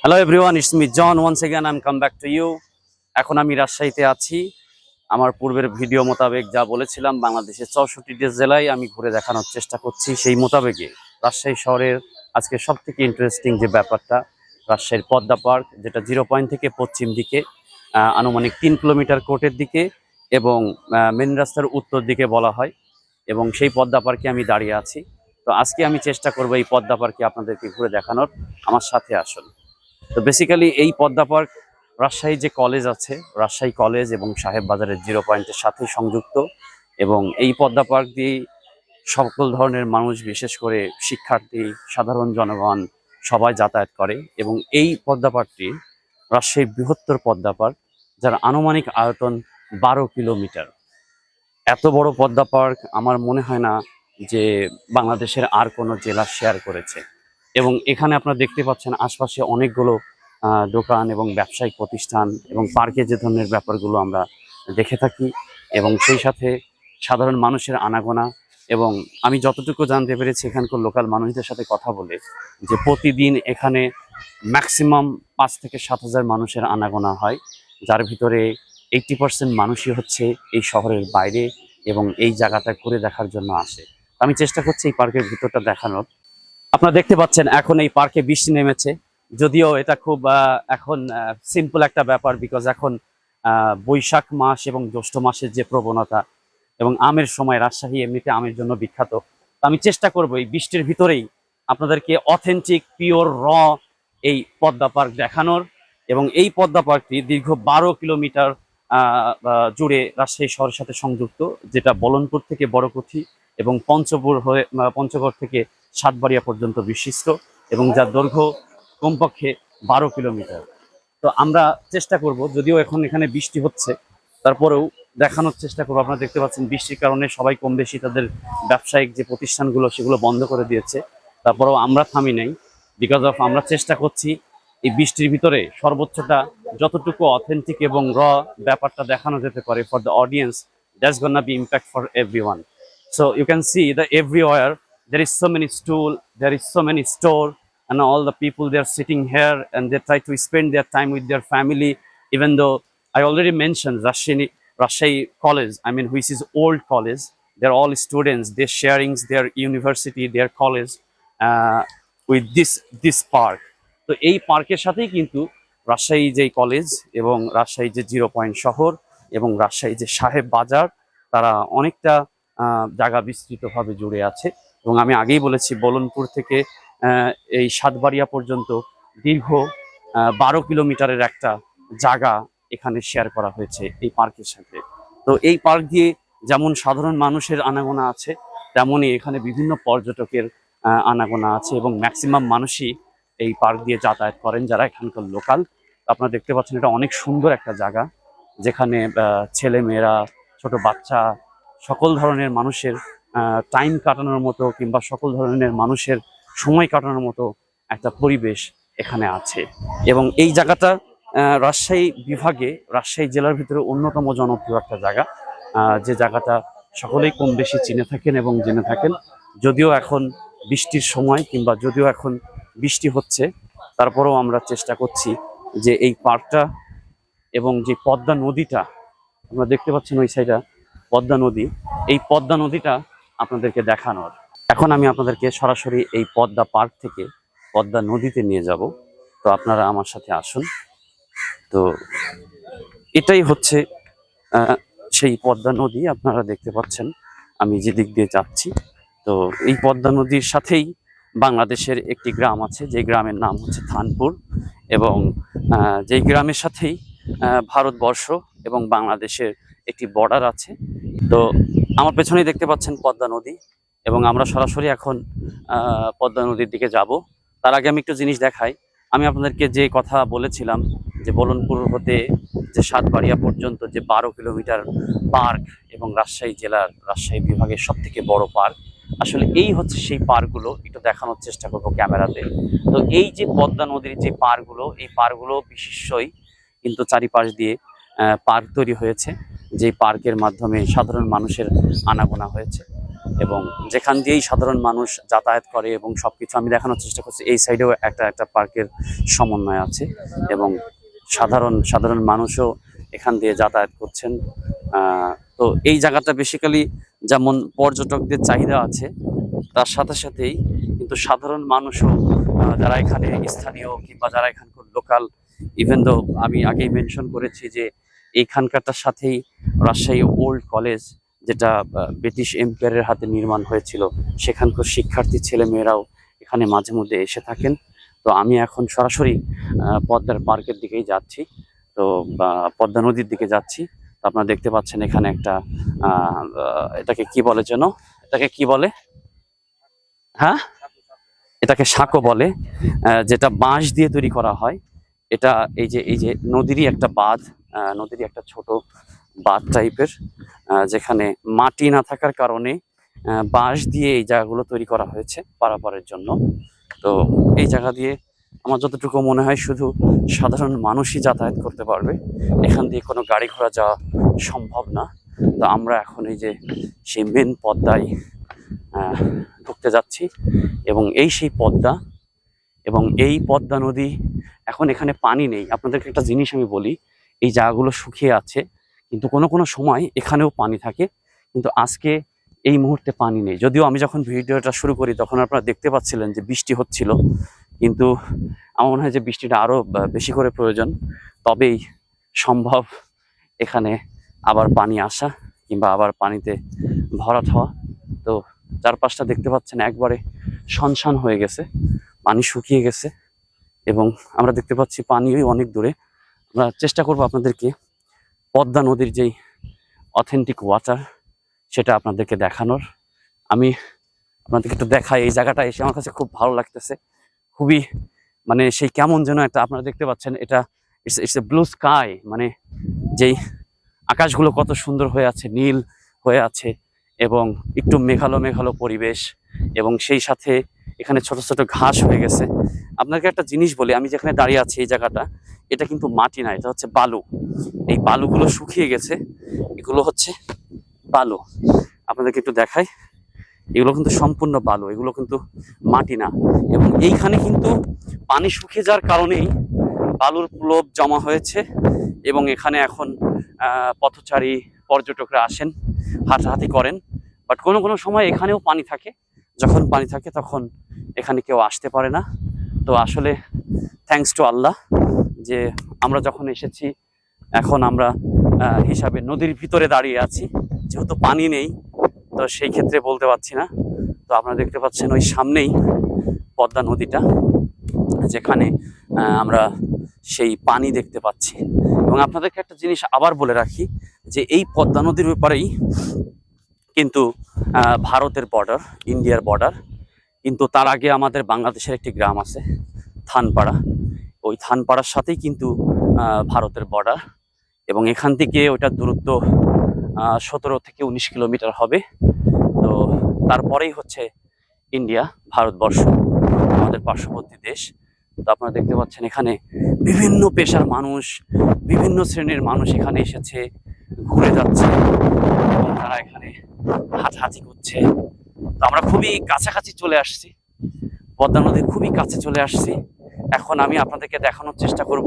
Hello everyone it's me John once again I come back to you এখন আমি রাজশাহীতে আছি। আমার পূর্বের ভিডিও মোতাবেক যা বলেছিলাম, বাংলাদেশের চৌষট্টি চৌষট্টিটি জেলায় আমি ঘুরে দেখানোর চেষ্টা করছি সেই মোতাবেকে। রাজশাহী শহরের আজকে সব থেকে ইন্টারেস্টিং যে ব্যাপারটা, রাজশাহীর পদ্মা পার্ক, যেটা জিরো পয়েন্ট থেকে পশ্চিম দিকে আনুমানিক তিন কিলোমিটার কোর্টের দিকে এবং মেন রাস্তার উত্তর দিকে বলা হয়। এবং সেই পদ্মা পার্কে আমি দাঁড়িয়ে আছি। তো আজকে আমি চেষ্টা করব এই পদ্মা পার্কে আপনাদেরকে ঘুরে দেখানোর। আমার সাথে আসুন। তো বেসিক্যালি এই পদ্মা পার্ক রাজশাহী যে কলেজ আছে, রাজশাহী কলেজ এবং সাহেব বাজারের জিরো পয়েন্টের সাথে সংযুক্ত এবং এই পদ্মা পার্ক দিয়ে সকল ধরনের মানুষ, বিশেষ করে শিক্ষার্থী, সাধারণ জনগণ সবাই যাতায়াত করে এবং এই পদ্মা পার্কটি রাজশাহীর বৃহত্তর পদ্মা পার্ক, যার আনুমানিক আয়তন বারো কিলোমিটার। এত বড় পদ্মা পার্ক আমার মনে হয় না যে বাংলাদেশের আর কোনো জেলা শেয়ার করেছে। এবং এখানে আপনারা দেখতে পাচ্ছেন আশপাশে অনেকগুলো দোকান এবং ব্যবসায়িক প্রতিষ্ঠান এবং পার্কে যে ধরনের ব্যাপারগুলো আমরা দেখে থাকি এবং সেই সাথে সাধারণ মানুষের আনাগোনা এবং আমি যতটুকু জানতে পেরেছি এখানকার লোকাল মানুষদের সাথে কথা বলে যে প্রতিদিন এখানে ম্যাক্সিমাম পাঁচ থেকে সাত হাজার মানুষের আনাগোনা হয়, যার ভিতরে এইটটি পার্সেন্ট মানুষই হচ্ছে এই শহরের বাইরে এবং এই জায়গাটা ঘুরে দেখার জন্য আসে। আমি চেষ্টা করছি এই পার্কের ভিতরটা দেখানোর। আপনারা দেখতে পাচ্ছেন, এখন এই পার্কে বৃষ্টি নেমেছে। যদিও এটা খুব এখন সিম্পল একটা ব্যাপার বিকজ এখন বৈশাখ মাস এবং জ্যৈষ্ঠ মাসের যে প্রবণতা এবং আমের সময়, রাজশাহী এমনিতে আমের জন্য বিখ্যাত। আমি চেষ্টা করব এই বৃষ্টির ভিতরেই আপনাদেরকে অথেন্টিক পিওর র এই পদ্মা পার্ক দেখানোর এবং এই পদ্মা পার্কটি দীর্ঘ বারো কিলোমিটার জুড়ে রাজশাহী শহরের সাথে সংযুক্ত, যেটা বলনপুর থেকে বড়কুঠি এবং পঞ্চপুর হয়ে পঞ্চগড় থেকে সাতবাড়িয়া পর্যন্ত বিশিষ্ট এবং যার দৈর্ঘ্য কমপক্ষে বারো কিলোমিটার। তো আমরা চেষ্টা করব, যদিও এখন এখানে বৃষ্টি হচ্ছে, তারপরেও দেখানোর চেষ্টা করব। আপনারা দেখতে পাচ্ছেন বৃষ্টির কারণে সবাই কম বেশি তাদের ব্যবসায়িক যে প্রতিষ্ঠানগুলো, সেগুলো বন্ধ করে দিয়েছে। তারপরেও আমরা থামি নাই। বিকজ অফ আমরা চেষ্টা করছি এই বৃষ্টির ভিতরে সর্বোচ্চটা যতটুকু অথেন্টিক এবং র ব্যাপারটা দেখানো যেতে পারে for the audience that's gonna be impact for every So you can see that everywhere there is so many stool, there is so many store, and all the people they are sitting here and they try to spend their time with their family. Even though I already mentioned Rashini, Rashai College, I mean which is old college. They're all students. They're sharing their university, their college uh, with this this park. তো এই পার্কের সাথেই কিন্তু রাজশাহী যে college এবং রাজশাহী যে zero point শহর এবং রাজশাহী যে সাহেব বাজার তারা অনেকটা জায়গা বিস্তৃতভাবে জুড়ে আছে। এবং আমি আগেই বলেছি, বলনপুর থেকে এই সাতবাড়িয়া পর্যন্ত দীর্ঘ বারো কিলোমিটারের একটা জায়গা এখানে শেয়ার করা হয়েছে এই পার্কের সাথে। তো এই পার্ক দিয়ে যেমন সাধারণ মানুষের আনাগোনা আছে, তেমনই এখানে বিভিন্ন পর্যটকের আনাগোনা আছে এবং ম্যাক্সিমাম মানুষই এই পার্ক দিয়ে যাতায়াত করেন যারা এখানকার লোকাল আপনারা দেখতে পাচ্ছেন এটা অনেক সুন্দর একটা জায়গা, যেখানে ছেলে মেয়েরা ছোট বাচ্চা সকল ধরনের মানুষের টাইম কাটানোর মতো কিংবা সকল ধরনের মানুষের সময় কাটানোর মতো একটা পরিবেশ এখানে আছে। এবং এই জায়গাটা রাজশাহী বিভাগে, রাজশাহী জেলার ভিতরে অন্যতম জনপ্রিয় একটা জায়গা। যে জায়গাটা সকলেই কম বেশি চিনে থাকেন এবং জেনে থাকেন। যদিও এখন বৃষ্টির সময় কিংবা যদিও এখন বৃষ্টি হচ্ছে, তারপরেও আমরা চেষ্টা করছি যে এই পার্কটা এবং যে পদ্মা নদীটা আমরা দেখতে পাচ্ছেন ওই সাইডটা পদ্মা নদী। এই পদ্মা নদীটা আপনাদেরকে দেখানোর। এখন আমি আপনাদেরকে সরাসরি এই পদ্মা পার্ক থেকে পদ্মা নদীতে নিয়ে যাব। তো আপনারা আমার সাথে আসুন। তো এটাই হচ্ছে সেই পদ্মা নদী। আপনারা দেখতে পাচ্ছেন, আমি যে দিক দিয়ে যাচ্ছি। তো এই পদ্মা নদীর সাথেই বাংলাদেশের একটি গ্রাম আছে। যে গ্রামের নাম হচ্ছে থানপুর এবং যেই গ্রামের সাথেই ভারতবর্ষ এবং বাংলাদেশের একটি বর্ডার আছে। তো আমার পেছনেই দেখতে পাচ্ছেন পদ্মা নদী এবং আমরা সরাসরি এখন পদ্মা নদীর দিকে যাব। তার আগে আমি একটু জিনিস দেখাই। আমি আপনাদেরকে যে কথা বলেছিলাম, যে বলনপুর হতে যে সাতবাড়িয়া পর্যন্ত যে বারো কিলোমিটার পার্ক এবং রাজশাহী জেলার রাজশাহী বিভাগের সব থেকে বড় পার্ক, আসলে এই হচ্ছে সেই পার্কগুলো। একটু দেখানোর চেষ্টা করব ক্যামেরাতে। তো এই যে পদ্মা নদীর যে পার্কগুলো, এই পার্কগুলো বিশেষই কিন্তু চারিপাশ দিয়ে পার্ক তৈরি হয়েছে। যে পার্কের মাধ্যমে সাধারণ মানুষের আনাগোনা হয়েছে এবং যেখান দিয়েই সাধারণ মানুষ যাতায়াত করে এবং সব কিছু আমি দেখানোর চেষ্টা করছি, এই সাইডেও একটা একটা পার্কের সমন্বয় আছে এবং সাধারণ সাধারণ মানুষও এখান দিয়ে যাতায়াত করছেন। তো এই জায়গাটা বেসিক্যালি যেমন পর্যটকদের চাহিদা আছে, তার সাথে সাথেই কিন্তু সাধারণ মানুষও যারা এখানে স্থানীয় কিংবা যারা এখানকার লোকাল ইভেন দো আমি আগেই মেনশন করেছি যে এইখানকারটার সাথেই রাজশাহী ওল্ড কলেজ, যেটা ব্রিটিশ এম্পায়ারের হাতে নির্মাণ হয়েছিল। সেখানকার শিক্ষার্থী ছেলে মেয়েরাও এখানে মাঝে মধ্যে এসে থাকেন। তো আমি এখন সরাসরি পদ্মার পার্কের দিকেই যাচ্ছি। তো পদ্মা নদীর দিকে যাচ্ছি। আপনারা দেখতে পাচ্ছেন এখানে একটা এটাকে কি বলে যেন? এটাকে কি বলে? হ্যাঁ? এটাকে সাঁকো বলে যেটা বাঁশ দিয়ে তৈরি করা হয়। এটা এই যে এই যে নদীরই একটা বাঁধ। আহ, নদীরই একটা ছোট বাঁধ টাইপের যেখানে মাটি না থাকার কারণে বাঁশ দিয়ে এই জায়গাগুলো তৈরি করা হয়েছে পারাপারের জন্য। তো এই জায়গা দিয়ে আমার যতটুকু মনে হয় শুধু সাধারণ মানুষই যাতায়াত করতে পারবে। এখান দিয়ে কোনো গাড়ি ঘোড়া যাওয়া সম্ভব না। তো আমরা এখন এই যে সেই মেন পদ্মায় ঢুকতে যাচ্ছি এবং এই সেই পদ্মা এবং এই পদ্মা নদী এখন এখানে পানি নেই। আপনাদেরকে একটা জিনিস আমি বলি এই জায়গাগুলো শুকিয়ে আছে। কিন্তু কোনো কোনো সময় এখানেও পানি থাকে। কিন্তু আজকে এই মুহূর্তে পানি নেই। যদিও আমি যখন ভিডিওটা শুরু করি, তখন আপনারা দেখতে পাচ্ছিলেন যে বৃষ্টি হচ্ছিল। কিন্তু আমার মনে হয় যে বৃষ্টিটা আরও বেশি করে প্রয়োজন। তবেই সম্ভব এখানে আবার পানি আসা কিংবা আবার পানিতে ভরাট হওয়া। তো চারপাশটা দেখতে পাচ্ছেন একবারে শনশান হয়ে গেছে। পানি শুকিয়ে গেছে এবং আমরা দেখতে পাচ্ছি পানিও অনেক দূরে। আমরা চেষ্টা করব আপনাদেরকে পদ্মা নদীর যেই অথেন্টিক ওয়াটার সেটা আপনাদেরকে দেখানোর। আমি আপনাদেরকে একটু দেখাই এই জায়গাটা এসে আমার কাছে খুব ভালো লাগতেছে। খুবই মানে সেই কেমন যেন একটা আপনারা দেখতে পাচ্ছেন, এটা it's it's a blue sky মানে যেই আকাশগুলো কত সুন্দর হয়ে আছে, নীল হয়ে আছে এবং একটু মেঘালো মেঘালো পরিবেশ এবং সেই সাথে এখানে ছোট ছোট ঘাস হয়ে গেছে। আপনাকে একটা জিনিস বলি, আমি যেখানে দাঁড়িয়ে আছি এই জায়গাটা, এটা কিন্তু মাটি না, এটা হচ্ছে বালু। এই বালুগুলো শুকিয়ে গেছে, এগুলো হচ্ছে বালু। আপনাদেরকে একটু দেখাই, এগুলো কিন্তু সম্পূর্ণ বালু, এগুলো কিন্তু মাটি না। এবং এইখানে কিন্তু পানি শুকিয়ে যাওয়ার কারণেই বালুর প্লোভ জমা হয়েছে এবং এখানে এখন পথচারী পর্যটকরা আসেন, হাঁটাহাঁটি করেন। বাট কোনো কোনো সময় এখানেও পানি থাকে, যখন পানি থাকে তখন এখানে কেউ আসতে পারে না। তো আসলে থ্যাঙ্কস টু আল্লাহ যে আমরা যখন এসেছি, এখন আমরা হিসাবে নদীর ভিতরে দাঁড়িয়ে আছি, যেহেতু পানি নেই, তো সেই ক্ষেত্রে বলতে পারছি না। তো আপনারা দেখতে পাচ্ছেন ওই সামনেই পদ্মা নদীটা, যেখানে আমরা সেই পানি দেখতে পাচ্ছি। এবং আপনাদেরকে একটা জিনিস আবার বলে রাখি, যে এই পদ্মা নদীর ব্যাপারেই কিন্তু ভারতের বর্ডার ইন্ডিয়ার বর্ডার কিন্তু তার আগে আমাদের বাংলাদেশের একটি গ্রাম আছে, থানপাড়া। ওই থানপাড়ার সাথেই কিন্তু ভারতের বর্ডার এবং এখান থেকে ওটার দূরত্ব সতেরো থেকে উনিশ কিলোমিটার হবে। তো তারপরেই হচ্ছে ইন্ডিয়া, ভারতবর্ষ, আমাদের পার্শ্ববর্তী দেশ। তো আপনারা দেখতে পাচ্ছেন এখানে বিভিন্ন পেশার মানুষ, বিভিন্ন শ্রেণির মানুষ এখানে এসেছে, ঘুরে যাচ্ছে। এবং তারা এখানে হাঁটাহাঁটি করছে। তো আমরা খুবই কাছাকাছি চলে আসছি। পদ্মা নদীর খুবই কাছে চলে আসছি। এখন আমি আপনাদেরকে দেখানোর চেষ্টা করব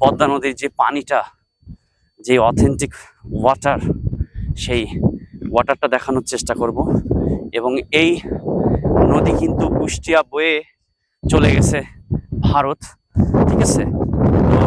পদ্মা নদীর যে পানিটা যে অথেন্টিক ওয়াটার সেই ওয়াটারটা দেখানোর চেষ্টা করব। এবং এই নদী কিন্তু কুষ্টিয়া বয়ে চলে গেছে ভারত ঠিক আছে? তো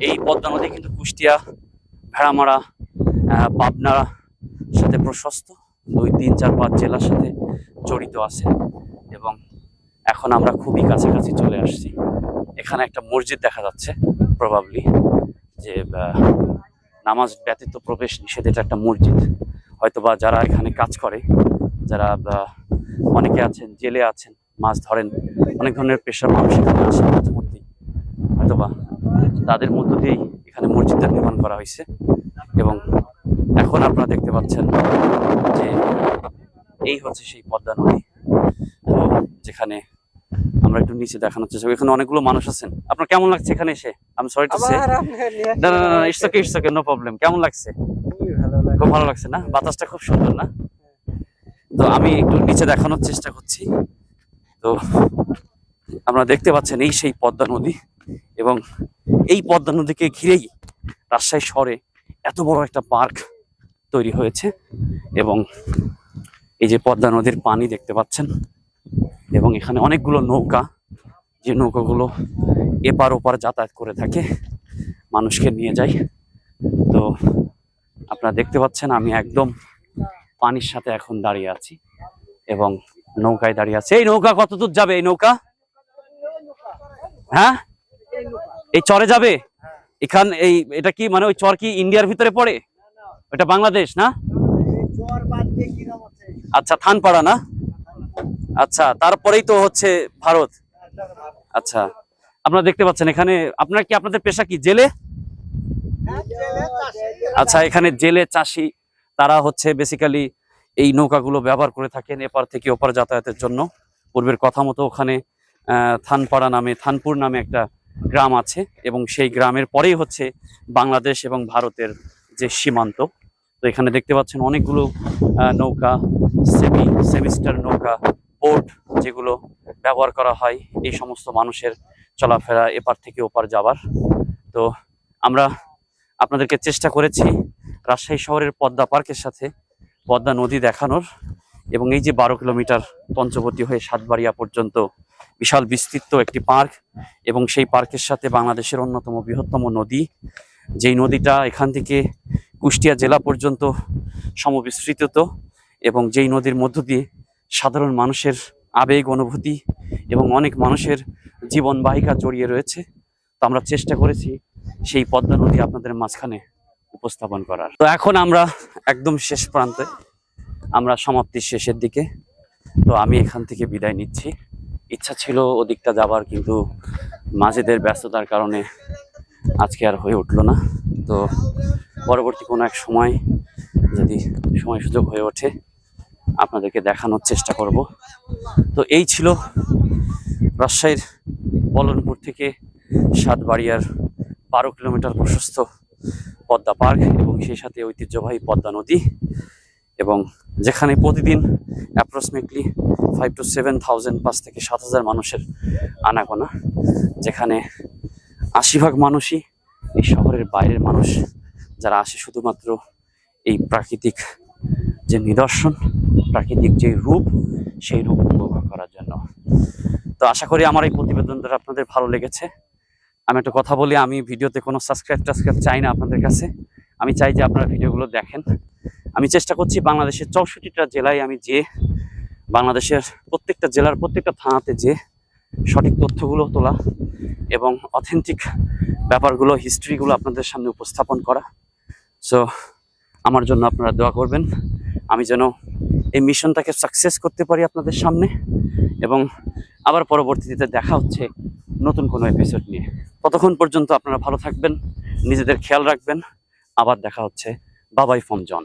এই পদ্মা নদী কিন্তু কুষ্টিয়া ভেড়ামারা আহ, পাবনা সাথে প্রশস্ত। দুই, তিন, চার, পাঁচ জেলার সাথে জড়িত আছে এবং এখন আমরা খুবই কাছাকাছি চলে আসছি। এখানে একটা মসজিদ দেখা যাচ্ছে প্রবাবলি যে নামাজ ব্যতীত প্রবেশ নিষেধ, এটা একটা মসজিদ। হয়তোবা যারা এখানে কাজ করে, যারা অনেকে আছেন, জেলে আছেন, মাছ ধরেন, অনেক ধরনের পেশার মানুষ এখানে আসে মাঝে মধ্যেই হয়তোবা তাদের মধ্য দিয়েই এখানে মসজিদটা নির্মাণ করা হয়েছে এবং এখন আপনারা দেখতে পাচ্ছেন যে এই হচ্ছে সেই পদ্মা নদী। তো যেখানে আমরা একটু নিচে দেখানোর চেষ্টা করি। এখানে অনেকগুলো মানুষ আছেন। আপনার কেমন লাগছে এখানে এসে? আমি সরি টু সে না না না it's okay it's okay no problem কেমন লাগছে। খুব ভালো লাগছে না? বাতাসটা খুব সুন্দর না? তো আমি একটু নিচে দেখানোর চেষ্টা করছি। তো আপনারা দেখতে পাচ্ছেন এই সেই পদ্মা নদী এবং এই পদ্মা নদীকে ঘিরেই রাজশাহী শহরে এত বড় একটা পার্ক তৈরি হয়েছে এবং এই যে পদ্মা নদীর পানি দেখতে পাচ্ছেন এবং এখানে অনেকগুলো নৌকা, যে নৌকাগুলো এপার ওপার যাতায়াত করে থাকে, মানুষকে নিয়ে যায়। তো আপনারা দেখতে পাচ্ছেন আমি একদম পানির সাথে এখন দাঁড়িয়ে আছি এবং নৌকায় দাঁড়িয়ে আছে। এই নৌকা কত দূর যাবে? এই নৌকা? হ্যাঁ? এই চরে যাবে? এখান এই, এটা কি মানে ওই চর কি ইন্ডিয়ার ভিতরে পড়ে? ওটা বাংলাদেশ না? আচ্ছা থানপাড়া না? আচ্ছা তারপরেই তো হচ্ছে ভারত। আচ্ছা আপনারা দেখতে পাচ্ছেন এখানে, আপনার কি আপনাদের পেশা কি, জেলে? আচ্ছা এখানে জেলে চাষি, তারা হচ্ছে বেসিক্যালি এই নৌকাগুলো ব্যবহার করে থাকেন এপার থেকে ওপার যাতায়াতের জন্য। পূর্বের কথা মতো ওখানে থানপাড়া নামে, থানপুর নামে একটা গ্রাম আছে এবং সেই গ্রামের পরেই হচ্ছে বাংলাদেশ এবং ভারতের যে সীমান্ত। তো এখানে দেখতে পাচ্ছেন অনেকগুলো নৌকা সেমি সেমিস্টার নৌকা বোট যেগুলো ব্যবহার করা হয় এই সমস্ত মানুষের চলাফেরা এপার থেকে ওপার যাবার তো আমরা আপনাদেরকে চেষ্টা করেছি রাজশাহী শহরের পদ্মা পার্কের সাথে পদ্মা নদী দেখানোর। এবং এই যে বারো কিলোমিটার পঞ্চবতী হয়ে সাতবাড়িয়া পর্যন্ত বিশাল বিস্তৃত একটি পার্ক এবং সেই পার্কের সাথে বাংলাদেশের অন্যতম বৃহত্তম নদী। যেই নদীটা এখান থেকে কুষ্টিয়া জেলা পর্যন্ত সমবিস্তৃত এবং যেই নদীর মধ্য দিয়ে সাধারণ মানুষের আবেগ, অনুভূতি এবং অনেক মানুষের জীবন বাহিকা জড়িয়ে রয়েছে, তো আমরা চেষ্টা করেছি সেই পদ্মা নদী আপনাদের মাঝখানে উপস্থাপন করার। তো এখন আমরা একদম শেষ প্রান্তে আমরা সমাপ্তির শেষের দিকে। তো আমি এখান থেকে বিদায় নিচ্ছি। ইচ্ছা ছিল ওদিকটা যাবার, কিন্তু মাঝেদের ব্যস্ততার কারণে আজকে আর হয়ে উঠল না। তো পরবর্তী কোনো এক সময় যদি সময় সুযোগ হয়ে ওঠে, আপনাদেরকে দেখানোর চেষ্টা করব। তো এই ছিল রাজশাহীর বলনপুর থেকে সাতবাড়িয়ার বারো কিলোমিটার প্রশস্ত পদ্মা পার্ক এবং সেই সাথে ঐতিহ্যবাহী পদ্মা নদী। এবং যেখানে প্রতিদিন approximately five to seven thousand পাঁচ থেকে সাত হাজার মানুষের আনাগোনা, যেখানে আশি ভাগ মানুষই এই শহরের বাইরের মানুষ, যারা আসে শুধুমাত্র এই প্রাকৃতিক যে নিদর্শন, প্রাকৃতিক যে রূপ, সেই রূপ উপভোগ করার জন্য। তো আশা করি আমার এই প্রতিবেদনটা আপনাদের ভালো লেগেছে। আমি একটা কথা বলি, আমি ভিডিওতে কোনো সাবস্ক্রাইব টাসক্রাইব চাই না আপনাদের কাছে। আমি চাই যে আপনারা ভিডিওগুলো দেখেন। আমি চেষ্টা করছি বাংলাদেশের চৌষট্টিটা জেলায় আমি যে, বাংলাদেশের প্রত্যেকটা জেলার প্রত্যেকটা থানাতে যে সঠিক তথ্যগুলো তোলা এবং অথেন্টিক ব্যাপারগুলো হিস্ট্রিগুলো আপনাদের সামনে উপস্থাপন করা। সো আমার জন্য আপনারা দোয়া করবেন। আমি যেন এই মিশনটাকে সাকসেস করতে পারি আপনাদের সামনে এবং আবার পরবর্তীতে দেখা হচ্ছে নতুন কোনো এপিসোড নিয়ে। ততক্ষণ পর্যন্ত আপনারা ভালো থাকবেন, নিজেদের খেয়াল রাখবেন। আবার দেখা হচ্ছে। বাবাই ফোন জন।